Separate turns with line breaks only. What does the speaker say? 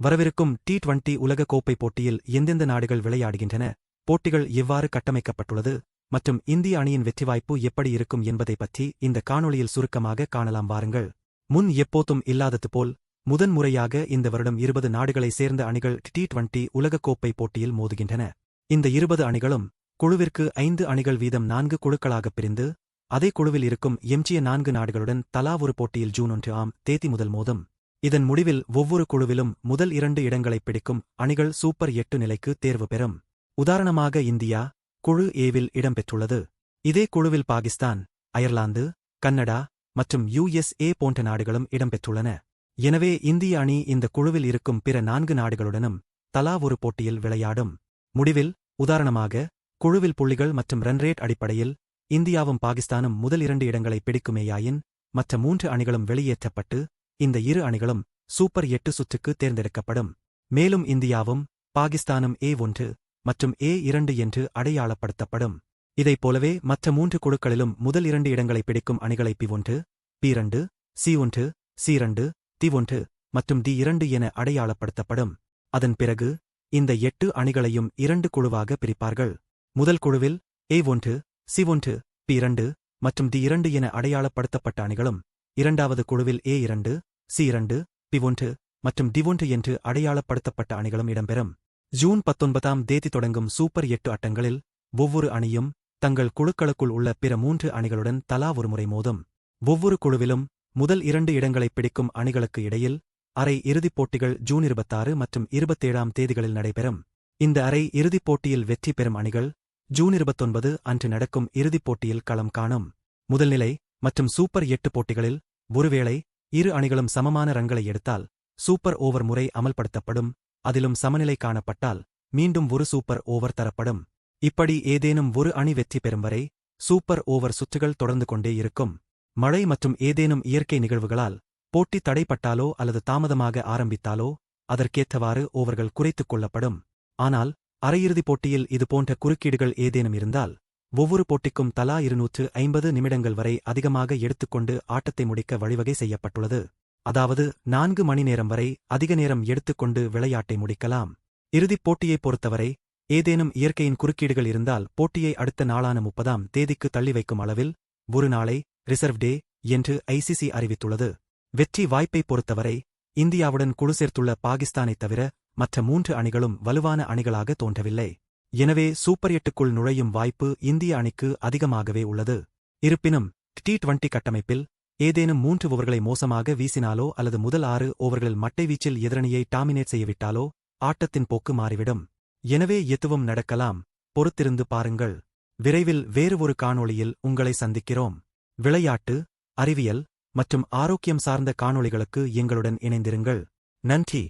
வரவிருக்கும் T twenty உலக கோப்பை போட்டியில் எந்தெந்த நாடுகள் விளையாடுகின்றன போட்டிகள் எவ்வாறு கட்டமைக்கப்பட்டுள்ளது மற்றும் இந்திய அணியின் வெற்றி வாய்ப்பு எப்படி இருக்கும் என்பதை பற்றி இந்த காணொளியில் சுருக்கமாக காணலாம் வாருங்கள் முன் எப்போதும் இல்லாதது போல் முதன்முறையாக இந்த வருடம் இருபது நாடுகளை சேர்ந்த அணிகள் டி டுவெண்டி உலகக்கோப்பை போட்டியில் மோதுகின்றன. இந்த இருபது அணிகளும் குழுவிற்கு ஐந்து அணிகள் வீதம் நான்கு குழுக்களாகப் பிரிந்து அதே குழுவில் இருக்கும் எம்ஜிய நான்கு நாடுகளுடன் தலா ஒரு போட்டியில் ஜூன் ஒன்று ஆம் தேதி முதல் மோதும். இதன் முடிவில் ஒவ்வொரு குழுவிலும் முதல் இரண்டு இடங்களைப் பிடிக்கும் அணிகள் சூப்பர் எட்டு நிலைக்கு தேர்வு பெறும். உதாரணமாக இந்தியா குழு ஏவில் இடம்பெற்றுள்ளது. இதே குழுவில் பாகிஸ்தான் அயர்லாந்து கன்னடா மற்றும் யுஎஸ்ஏ போன்ற நாடுகளும் இடம்பெற்றுள்ளன. எனவே இந்திய அணி இந்த குழுவில் இருக்கும் பிற நான்கு நாடுகளுடனும் தலா ஒரு போட்டியில் விளையாடும். முடிவில் உதாரணமாக குழுவில் புள்ளிகள் மற்றும் ரன்ரேட் அடிப்படையில் இந்தியாவும் பாகிஸ்தானும் முதல் இரண்டு இடங்களை பிடிக்குமேயாயின் மற்ற மூன்று அணிகளும் வெளியேற்றப்பட்டு இந்த இரு அணிகளும் சூப்பர் எட்டு சுற்றுக்கு தேர்ந்தெடுக்கப்படும். மேலும் இந்தியாவும் பாகிஸ்தானும் ஏ ஒன்று மற்றும் ஏ இரண்டு என்று அடையாளப்படுத்தப்படும். இதைப் போலவே மற்ற மூன்று குழுக்களிலும் முதல் இரண்டு இடங்களை பிடிக்கும் அணிகளை பி ஒன்று பி இரண்டு சி ஒன்று சி இரண்டு தி ஒன்று மற்றும் தி இரண்டு என அடையாளப்படுத்தப்படும். அதன் பிறகு இந்த எட்டு அணிகளையும் இரண்டு குழுவாக பிரிப்பார்கள். முதல் குழுவில் ஏ ஒன்று சி ஒன்று பி இரண்டு மற்றும் தி இரண்டு என அடையாளப்படுத்தப்பட்ட அணிகளும் இரண்டாவது குழுவில் ஏ இரண்டு சி இரண்டு பி ஒன்று மற்றும் டி ஒன்று என்று அடையாளப்படுத்தப்பட்ட அணிகளும் இடம்பெறும். ஜூன் பத்தொன்பதாம் தேதி தொடங்கும் சூப்பர் எட்டு ஆட்டங்களில் ஒவ்வொரு அணியும் தங்கள் குழுக்களுக்குள் உள்ள பிற மூன்று அணிகளுடன் தலா ஒருமுறை மோதும். ஒவ்வொரு குழுவிலும் முதல் இரண்டு இடங்களைப் பிடிக்கும் அணிகளுக்கு இடையில் அரை இறுதிப் போட்டிகள் ஜூன் இருபத்தாறு மற்றும் இருபத்தேழாம் தேதிகளில் நடைபெறும். இந்த அரை இறுதிப் போட்டியில் வெற்றி பெறும் அணிகள் ஜூன் இருபத்தொன்பது அன்று நடக்கும் இறுதிப் போட்டியில் களம் காணும். முதல்நிலை மற்றும் சூப்பர் எட்டு போட்டிகளில் ஒருவேளை இரு அணிகளும் சமமான ரன்களை எடுத்தால் சூப்பர் ஓவர் முறை அமல்படுத்தப்படும் அதிலும் சமநிலை காணப்பட்டால் மீண்டும் ஒரு சூப்பர் ஓவர் தரப்படும். இப்படி ஏதேனும் ஒரு அணி வெற்றி பெறும் வரை சூப்பர் ஓவர் சுற்றுகள் தொடர்ந்து கொண்டே இருக்கும். மழை மற்றும் ஏதேனும் இயற்கை நிகழ்வுகளால் போட்டி தடைப்பட்டாலோ அல்லது தாமதமாக ஆரம்பித்தாலோ அதற்கேற்றவாறு ஓவர்கள் குறைத்துக் கொள்ளப்படும். ஆனால் அரையிறுதிப் போட்டியில் இதுபோன்ற குறுக்கீடுகள் ஏதேனும் இருந்தால் ஒவ்வொரு போட்டிக்கும் தலா இருநூற்று ஐம்பது நிமிடங்கள் வரை அதிகமாக எடுத்துக்கொண்டு ஆட்டத்தை முடிக்க வழிவகை செய்யப்பட்டுள்ளது. அதாவது நான்கு மணி நேரம் வரை அதிக நேரம் எடுத்துக்கொண்டு விளையாட்டை முடிக்கலாம். இறுதிப் போட்டியைப் பொறுத்தவரை ஏதேனும் இயற்கையின் குறுக்கீடுகள் இருந்தால் போட்டியை அடுத்த நாளான முப்பதாம் தேதிக்கு தள்ளி வைக்கும் அளவில் ஒரு நாளை ரிசர்வ் டே என்று ஐசிசி அறிவித்துள்ளது. வெற்றி வாய்ப்பைப் பொறுத்தவரை இந்தியாவுடன் குழு சேர்த்துள்ள பாகிஸ்தானைத் தவிர மற்ற மூன்று அணிகளும் வலுவான அணிகளாக தோன்றவில்லை. எனவே சூப்பர் எட்டுக்குள் நுழையும் வாய்ப்பு இந்திய அணிக்கு அதிகமாகவே உள்ளது. இருப்பினும் டி டுவெண்டி கட்டமைப்பில் ஏதேனும் மூன்று ஓவர்களை மோசமாக வீசினாலோ அல்லது முதல் ஆறு ஓவர்களில் மட்டை வீச்சில் எதிரணியை டாமினேட் செய்யவிட்டாலோ ஆட்டத்தின் போக்கு மாறிவிடும். எனவே எதுவும் நடக்கலாம். பொறுத்திருந்து பாருங்கள். விரைவில் வேறு ஒரு காணொளியில் உங்களை சந்திக்கிறோம். விளையாட்டு அறிவியல் மற்றும் ஆரோக்கியம் சார்ந்த காணொளிகளுக்கு எங்களுடன் இணைந்திருங்கள். நன்றி.